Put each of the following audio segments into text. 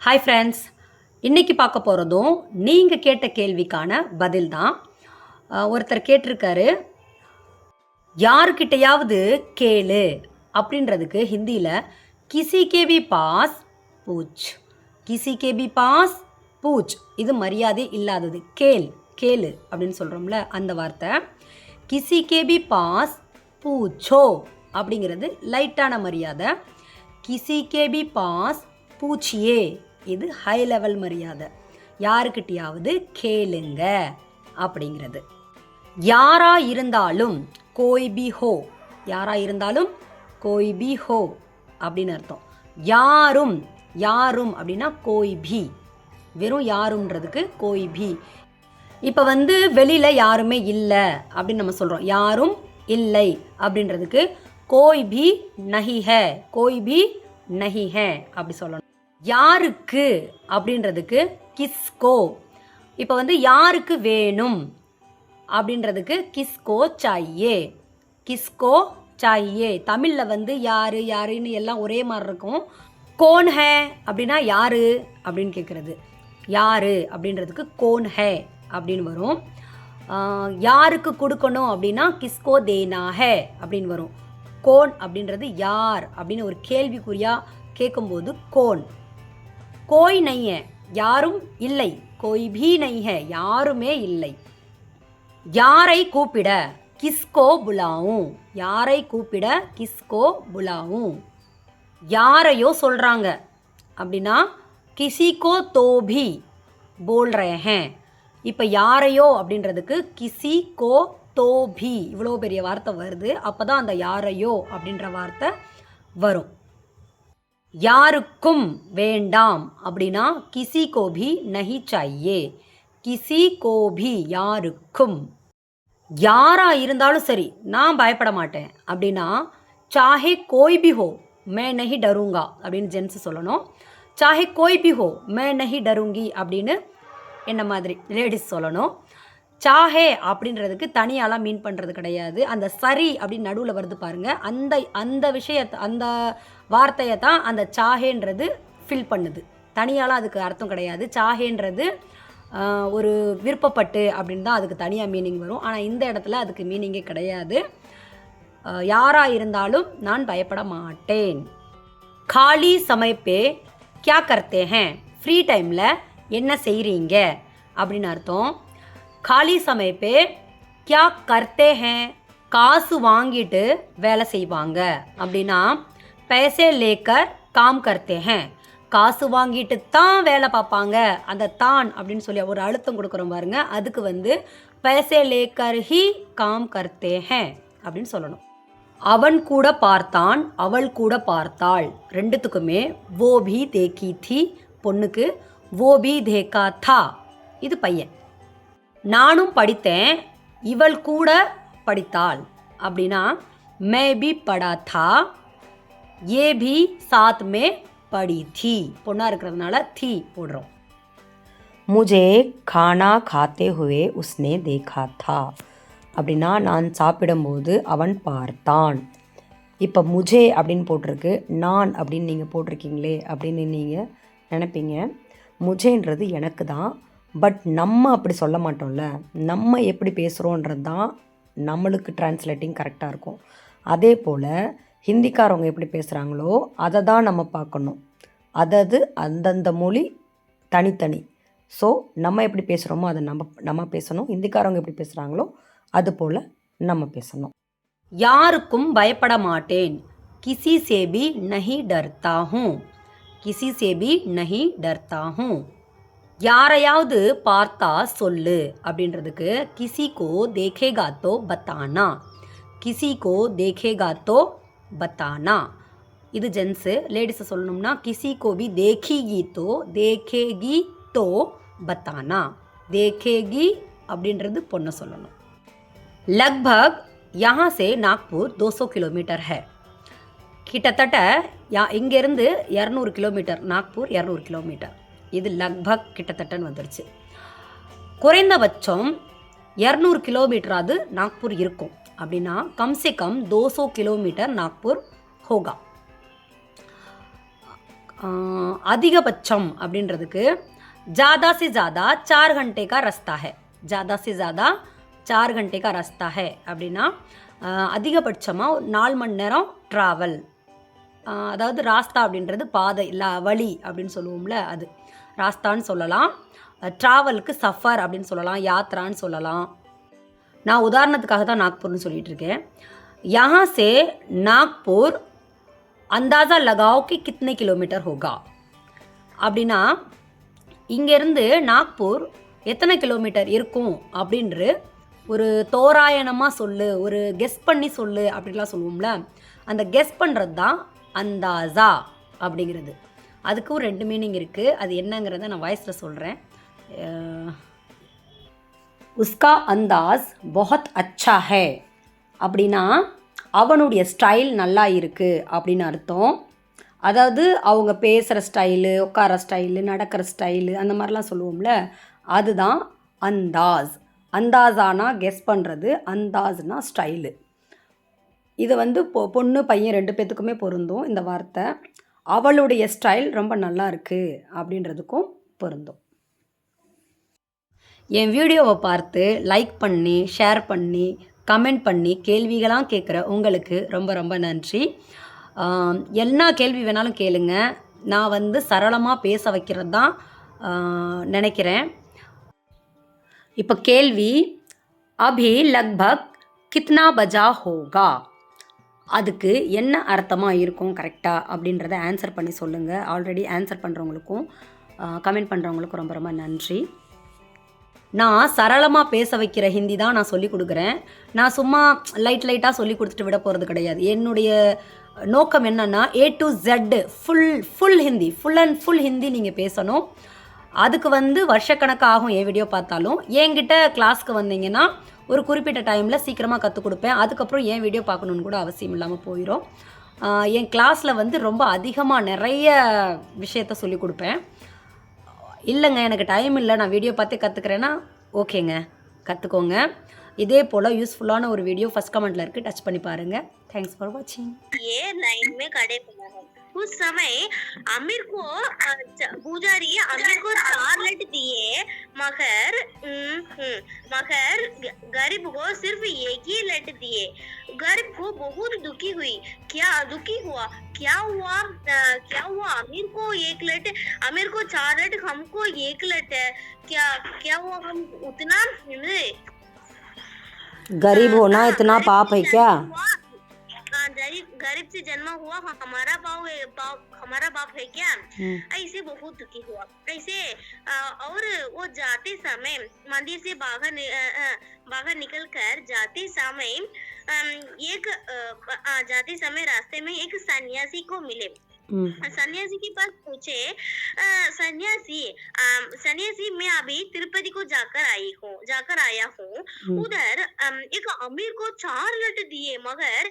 Hi friends இன்றைக்கி பார்க்க போகிறதும் நீங்கள் கேட்ட கேள்விக்கான பதில் தான் ஒருத்தர் கேட்டிருக்காரு யாருக்கிட்டையாவது கேளு அப்படின்றதுக்கு ஹிந்தியில் கிசி கேபி பாஸ் பூச். கிசி கேபி பாஸ் பூச். இது மரியாதை இல்லாதது. கேள் கேளு அப்படின்னு சொல்கிறோம்ல அந்த வார்த்தை. கிசி கேபி பாஸ் பூச்சோ அப்படிங்கிறது லைட்டான மரியாதை. கிசி கேபி பாஸ் பூச்சியே இது ஹை லெவல் மரியாதை. யாருக்கிட்டையாவது கேளுங்க அப்படிங்கிறது. யாரா இருந்தாலும் கோய் பி ஹோ யாரா இருந்தாலும் கோய் பி ஹோ அப்படின்னு அர்த்தம். யாரும் யாரும் அப்படின்னா கோய் பி வெறும் யாரும்ன்றதுக்கு கோய் பி இப்போ வந்து வெளியில் யாருமே இல்லை அப்படின்னு நம்ம சொல்கிறோம் யாரும் இல்லை அப்படின்றதுக்கு கோய் பி நஹி ஹே கோய் பி நஹி ஹே அப்படி சொல்லணும். யாருக்கு அப்படின்றதுக்கு கிஸ்கோ. இப்போ வந்து யாருக்கு வேணும் அப்படின்றதுக்கு கிஸ்கோ சாயே கிஸ்கோ சாயே தமிழில் வந்து யாரு யாருன்னு எல்லாம் ஒரே மாதிரி இருக்கும். கோன் ஹே அப்படின்னா யாரு அப்படின்னு கேட்குறது யாரு அப்படின்றதுக்கு கோன் ஹே அப்படின்னு வரும். யாருக்கு கொடுக்கணும் அப்படின்னா கிஸ்கோ தேனா ஹே அப்படின்னு வரும். கோன் அப்படின்றது யார் அப்படின்னு ஒரு கேள்விக்குறியாக கேட்கும்போது கோன். கோய் நைய யாரும் இல்லை. கோய் பி நைய யாருமே இல்லை. யாரை கூப்பிட கிஸ்கோ புலாவும்? யாரை கூப்பிட கிஸ்கோ புலாவும்? யாரையோ சொல்கிறாங்க அப்படின்னா கிசிகோ தோபி. போல் ரே இப்போ யாரையோ அப்படின்றதுக்கு கிசி கோ தோபி இவ்வளோ பெரிய வார்த்தை வருது. அப்போ தான் அந்த யாரையோ அப்படின்ற வார்த்தை வரும். யாருக்கும் வேண்டாம் அப்படின்னா கிசி கோபி நஹி சாயே கிசி கோபி யாருக்கும். யாராக இருந்தாலும் சரி நான் பயப்பட மாட்டேன். அப்படின்னா சாஹே கோய் பி ஹோ மே நஹி டருங்கா அப்படின்னு ஜென்ஸ் சொல்லணும். சாஹே கோய் பி ஹோ மே நஹி டருங்கி அப்படின்னு என்ன மாதிரி லேடிஸ் சொல்லணும். சாஹே அப்படின்றதுக்கு தனியாலாம் மீன் பண்ணுறது கிடையாது. அந்த சரி அப்படின்னு நடுவில் வருது பாருங்கள் அந்த அந்த விஷயத்தை அந்த வார்த்தையை தான் அந்த சாஹேன்றது ஃபில் பண்ணுது. தனியாலாம் அதுக்கு அர்த்தம் கிடையாது. சாஹேன்றது ஒரு விருப்பப்பட்டு அப்படின்னு தான் அதுக்கு தனியாக மீனிங் வரும். ஆனால் இந்த இடத்துல அதுக்கு மீனிங்கே கிடையாது. யாராக இருந்தாலும் நான் பயப்பட மாட்டேன். காலி சமைப்பே கியா கர்த்தே ஹேன் ஃப்ரீ டைமில் என்ன செய்கிறீங்க அப்படின்னு அர்த்தம். காலி சமய பே கியா கர்த்தே ஹே காசு வாங்கிட்டு வேலை செய்வாங்க. அப்படின்னா பைசே லேக்கர் காம் கர்த்தே ஹே காசு வாங்கிட்டு தான் வேலை பார்ப்பாங்க அந்த தான் அப்படின்னு சொல்லி ஒரு அழுத்தம் கொடுக்குறோம் பாருங்க. அதுக்கு வந்து பைசே லேக்கர் ஹி காம் கர்த்தே ஹே அப்படின்னு சொல்லணும். அவன் கூட பார்த்தான் அவள் கூட பார்த்தாள். ரெண்டுத்துக்குமே ஓபி தேக்கி தி பொண்ணுக்கு ஓபி தேக்கா தா. இது பையன். நானும் படித்தேன் இவள் கூட படித்தாள். அப்படின்னா மே பி படா தா ஏ பி சாத் மே படி தி. பொண்ணாக இருக்கிறதுனால தி போடுறோம். முஜே கானா காத்தே ஹுவே உஸ்னே தேகா தா அப்படின்னா நான் சாப்பிடும்போது அவன் பார்த்தான். இப்போ முஜே அப்படின்னு போட்டிருக்கு நான் அப்படின்னு நீங்கள் போட்டிருக்கீங்களே அப்படின்னு நீங்கள் நினைப்பீங்க. முஜேன்றது எனக்கு தான் பட் நம்ம அப்படி சொல்ல மாட்டோம்ல. நம்ம எப்படி பேசுகிறோன்றது தான் நம்மளுக்கு டிரான்ஸ்லேட்டிங் கரெக்டாக இருக்கும். அதே போல் ஹிந்திக்காரவங்க எப்படி பேசுகிறாங்களோ அதை தான் நம்ம பார்க்கணும். அதது அந்தந்த மொழி தனித்தனி. ஸோ நம்ம எப்படி பேசுகிறோமோ அதை நம்ம நம்ம பேசணும். ஹிந்திக்காரவங்க எப்படி பேசுகிறாங்களோ அது போல் நம்ம பேசணும். யாருக்கும் பயப்பட மாட்டேன். கிசி சேபி நஹி டர்த்தா கிசி சேபி நஹி டர்த்தா யாரையாவது பார்த்தா சொல்லு அப்படின்றதுக்கு கிசிகோ தேகேகா தோ பத்தானா? கிசிகோ தேகேகா தோ பத்தானா? இது ஜென்ஸு. லேடிஸை சொல்லணும்னா கிசிகோ பி தேகிகி தோ தேகேகி தோ பத்தானா? தேகேகி அப்படின்றது பொண்ணை சொல்லணும். லக்பக் யஹா சே நாக்பூர் தோசோ கிலோமீட்டர் ஹே. கிட்டத்தட்ட யா இங்கேருந்து இரநூறு கிலோமீட்டர் நாக்பூர் இரநூறு கிலோமீட்டர். இது லக்பக் கிட்டத்தட்டன்னு வந்துருச்சு குறைந்தபட்சம் இரநூறு கிலோமீட்டராவது நாக்பூர் இருக்கும் அப்படின்னா கம்சே கம் தோசோ கிலோமீட்டர் நாக்பூர் ஹோகா ஆஹ், அதிகபட்சம் அப்படின்றதுக்கு ஜாதா से ज़्यादा चार घंटे का रास्ता है ज़्यादा से ज़्यादा चार घंटे का रास्ता है அப்படின்னா ஆஹ், அதிகபட்சமாக ஒரு நாலு மணி நேரம் ட்ராவல் அதாவது ராஸ்தா அப்படின்றது பாதை இல்லை வழி அப்படின்னு சொல்லுவோம்ல அது ராஸ்தான்னு சொல்லலாம். ட்ராவலுக்கு சஃபர் அப்படின்னு சொல்லலாம் யாத்ரான்னு சொல்லலாம். நான் உதாரணத்துக்காக தான் நாக்பூர்னு சொல்லிட்டு இருக்கேன். யஹா சே நாக்பூர் அந்தாசா லகாவ் கி கித்னே கிலோமீட்டர் ஹோகா அப்படின்னா இங்கேருந்து நாக்பூர் எத்தனை கிலோமீட்டர் இருக்கும் அப்படின்று ஒரு தோராயணமாக சொல்லு ஒரு கெஸ் பண்ணி சொல்லு அப்படின்லாம் சொல்லுவோம்ல. அந்த கெஸ் பண்ணுறது தான் அந்தாசா அப்படிங்கிறது. அதுக்கும் ரெண்டு மீனிங் இருக்குது அது என்னங்கிறத நான் வாய்ஸில் சொல்கிறேன் உஸ்கா அந்தாஸ் பொஹத் அச்சா ஹே. அப்படின்னா அவனுடைய ஸ்டைல் நல்லா இருக்குது அப்படின்னு அர்த்தம். அதாவது அவங்க பேசுகிற ஸ்டைலு உட்கார ஸ்டைலு நடக்கிற ஸ்டைலு அந்த மாதிரிலாம் சொல்லுவோம்ல அதுதான் அந்தாஸ். அந்தாஸானா கெஸ் பண்ணுறது அந்தாஸ்னா ஸ்டைலு இது வந்து பொ பொண்ணு பையன் ரெண்டு பேத்துக்குமே பொருந்தும் இந்த வார்த்தை. அவளுடைய ஸ்டைல் ரொம்ப நல்லா இருக்குது அப்படின்றதுக்கும் பொருந்தும். என் வீடியோவை பார்த்து லைக் பண்ணி ஷேர் பண்ணி கமெண்ட் பண்ணி கேள்விகளாம் கேட்குற உங்களுக்கு ரொம்ப ரொம்ப நன்றி. என்ன கேள்வி வேணாலும் கேளுங்க. நான் வந்து சரளமாக பேச வைக்கிறது தான் நினைக்கிறேன். இப்போ கேள்வி அபி லக்பக் கித்னா பஜா ஹோகா? அதுக்கு என்ன அர்த்தமாக இருக்கும் கரெக்டாக அப்படின்றத ஆன்சர் பண்ணி சொல்லுங்கள் ஆல்ரெடி ஆன்சர் பண்ணுறவங்களுக்கும் கமெண்ட் பண்ணுறவங்களுக்கும் ரொம்ப ரொம்ப நன்றி. நான் சரளமாக பேச வைக்கிற ஹிந்தி தான் நான் சொல்லிக் கொடுக்குறேன். நான் சும்மா லைட் லைட்டாக சொல்லி கொடுத்துட்டு விட போகிறது கிடையாது. என்னுடைய நோக்கம் என்னென்னா A to Z full full Hindi full and full Hindi நீங்கள் பேசணும். அதுக்கு வந்து வருஷக்கணக்காக ஆகும் என் வீடியோ பார்த்தாலும் என்கிட்ட கிளாஸ்க்கு வந்தீங்கன்னா ஒரு குறிப்பிட்ட டைமில் சீக்கிரமாக கற்றுக் கொடுப்பேன். அதுக்கப்புறம் ஏன் வீடியோ பார்க்கணுன்னு கூட அவசியம் இல்லாமல் போயிடும் என் கிளாஸில் வந்து ரொம்ப அதிகமாக நிறைய விஷயத்த சொல்லிக் கொடுப்பேன். இல்லைங்க எனக்கு டைம் இல்லை. நான் வீடியோ பார்த்து கற்றுக்கிறேன்னா ஓகேங்க. கற்றுக்கோங்க இதே போல் யூஸ்ஃபுல்லான ஒரு வீடியோ ஃபஸ்ட் கமெண்ட்டில் இருக்குது டச் பண்ணி பாருங்கள் தேங்க்ஸ் ஃபார் வாட்சிங் ஏ நான் இனிமேல் கடை उस समय अमीर को पुजारी आमिर को चार लट दिए मगर हम्म, हम्म, मगर गरीब को सिर्फ़ एक ही लट दिए। गरीब को बहुत दुखी हुई। क्या दुखी हुआ? क्या हुआ? अ, क्या हुआ? अमीर को एक लट अमीर को चार लट हमको एक लट है। क्या क्या हुआ? हम उतना गरीब होना इतना पाप है क्या? हुआ। हाँ, गरीब गरीब से जन्म हुआ हमारा पाव है पाव हमारा बाप है क्या? हम्म, ऐसे बहुत दुखी हुआ। ऐसे और वो जाते समय मंदिर से बाहर बाहर निकल कर जाते समय एक जाते समय रास्ते में एक सन्यासी को मिले। हम्म, सन्यासी के पास पूछे सन्यासी सन्यासी मैं अभी तिरुपति को जाकर आई हूँ जाकर आया हूँ। हम्म, उधर एक अमीर को चार लट दिए मगर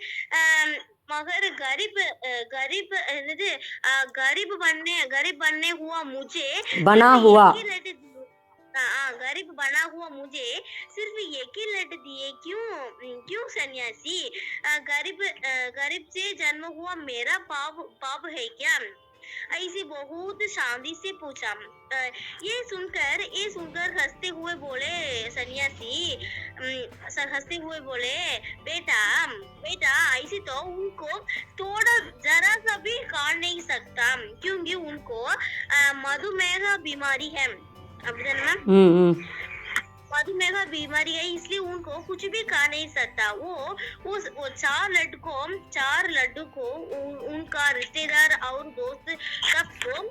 मगर गरीब गरीब गरीब बनने गरीब बनने हुआ मुझे बना हुआ। गरीब बना हुआ मुझे सिर्फ़ एक ही लट दिए। क्यों? क्यों सन्यासी? गरीब गरीब से जन्म हुआ मेरा पाप पाप है क्या? ऐसे बहुत शांति से पूछा। ये सुनकर ये सुनकर हँसते हुए बोले सन्यासी हँसते हुए बोले बेटा बेटा ऐसे तो उनको थोड़ा जरा सा भी काट नहीं सकता क्योंकि उनको मधुमेह बीमारी है। अब हम्म, मधुमेह बीमारी है इसलिए उनको कुछ भी खा नहीं सकता। वो उस वो चार लड्डू को चार लड्डू को उनका रिश्तेदार और दोस्त सबको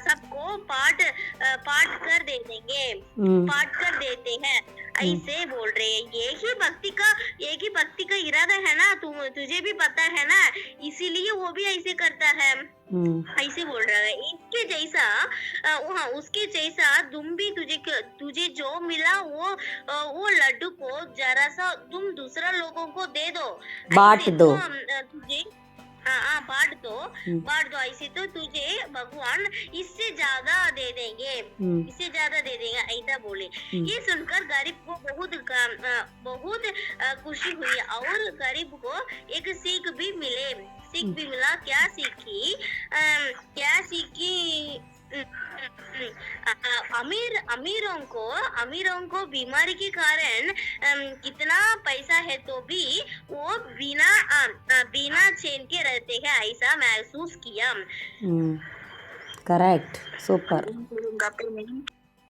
सबको पाट पाट कर दे देंगे। हम्म, पाट कर देते हैं। ऐसे बोल रहे हैं। ये ही भक्ति का एक ही भक्ति का इरादा है ना? तुम तुझे भी पता है ना? इसीलिए वो भी ऐसे करता है। हम्म, ऐसे बोल रहा है। इसके जैसा अ, हाँ उसके जैसा तुम भी तुझे तुझे जो मिला वो वो लड्डू को जरा सा तुम दूसरा लोगों को दे दो। बांट दो। तो, तुझे हाँ हाँ बांट दो हम्म। बांट दो ऐसे तो तुझे भगवान इससे ज़्यादा दे देंगे हम्म, इससे ज़्यादा दे देंगे ऐसा बोले। हम्म। ये सुनकर गरीब को बहुत बहुत खुशी हुई और गरीब को एक सीख भी मिले। सीख भी मिला क्या सीखी? क्या सीखी? अमीर अमीरों को अमीरों को बीमारी के कारण कितना पैसा है तो भी वो बिना बिना चेन के रहते हैं ऐसा महसूस किया करेक्ट सुपर